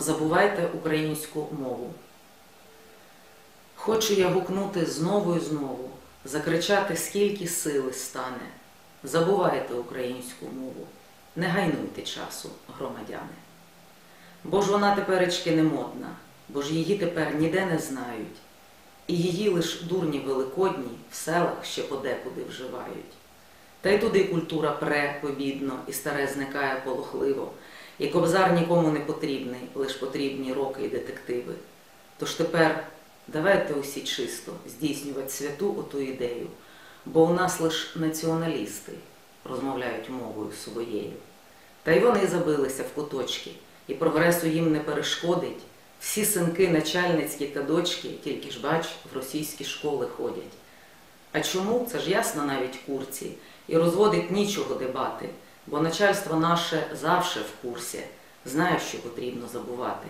забувайте українську мову. Хочу я гукнути знову і знову, закричати, скільки сили стане. Забувайте українську мову, не гайнуйте часу, громадяни. Бо ж вона теперечки не модна, бо ж її тепер ніде не знають, і її лиш дурні великодні в селах ще подекуди вживають. Та й туди культура пре побідно і старе зникає полохливо, і кобзар нікому не потрібний, лиш потрібні роки і детективи. Тож тепер давайте усі чисто здійснювати святу оту ідею, бо у нас лиш націоналісти розмовляють мовою своєю. Та й вони забилися в куточки, і прогресу їм не перешкодить. Всі синки начальницькі та дочки, тільки ж бач, в російські школи ходять. А чому? Це ж ясно навіть курці, і розводить нічого дебати, бо начальство наше завше в курсі, знає, що потрібно забувати.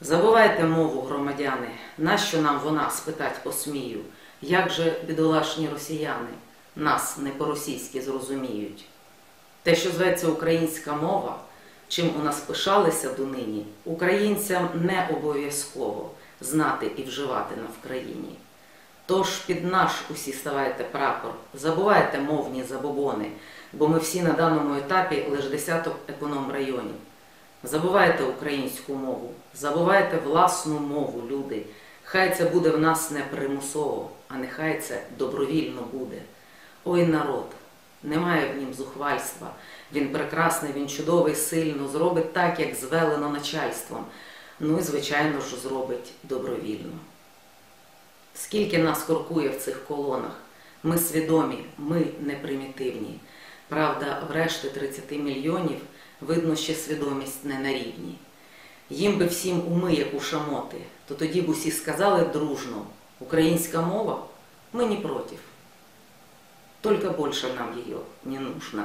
Забувайте мову, громадяни, нащо нам вона спитать посмію, як же бідолашні росіяни нас не по-російськи зрозуміють. Те, що зветься українська мова, чим у нас пишалися донині, українцям не обов'язково знати і вживати на Вкраїні. Тож під наш усі ставайте прапор, забувайте мовні забобони, бо ми всі на даному етапі лише десяток економ районів. Забувайте українську мову, забувайте власну мову, люди. Хай це буде в нас не примусово, а нехай це добровільно буде. Ой народ, немає в нім зухвальства. Він прекрасний, він чудовий, сильно, зробить так, як звелено начальством. Ну і, звичайно ж, зробить добровільно. Скільки нас коркує в цих колонах? Ми свідомі, ми не примітивні. Правда, врешті 30 мільйонів видно, ще свідомість не на рівні. Їм би всім уми, як у шамоти, то тоді б усі сказали дружно, українська мова, ми не против. Только больше нам її не нужно.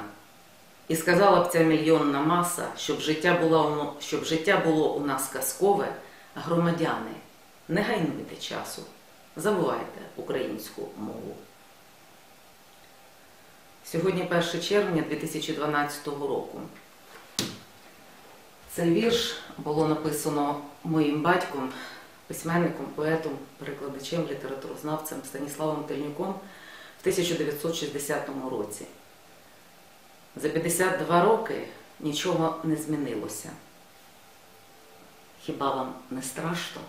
І сказала б ця мільйонна маса, щоб життя було, щоб життя було у нас казкове, громадяни, не гайнуйте часу, забувайте українську мову. Сьогодні 1 червня 2012 року. Цей вірш було написано моїм батьком, письменником, поетом, перекладачем, літературознавцем Станіславом Тельнюком в 1960 році. За 52 роки нічого не змінилося. Хіба вам не страшно?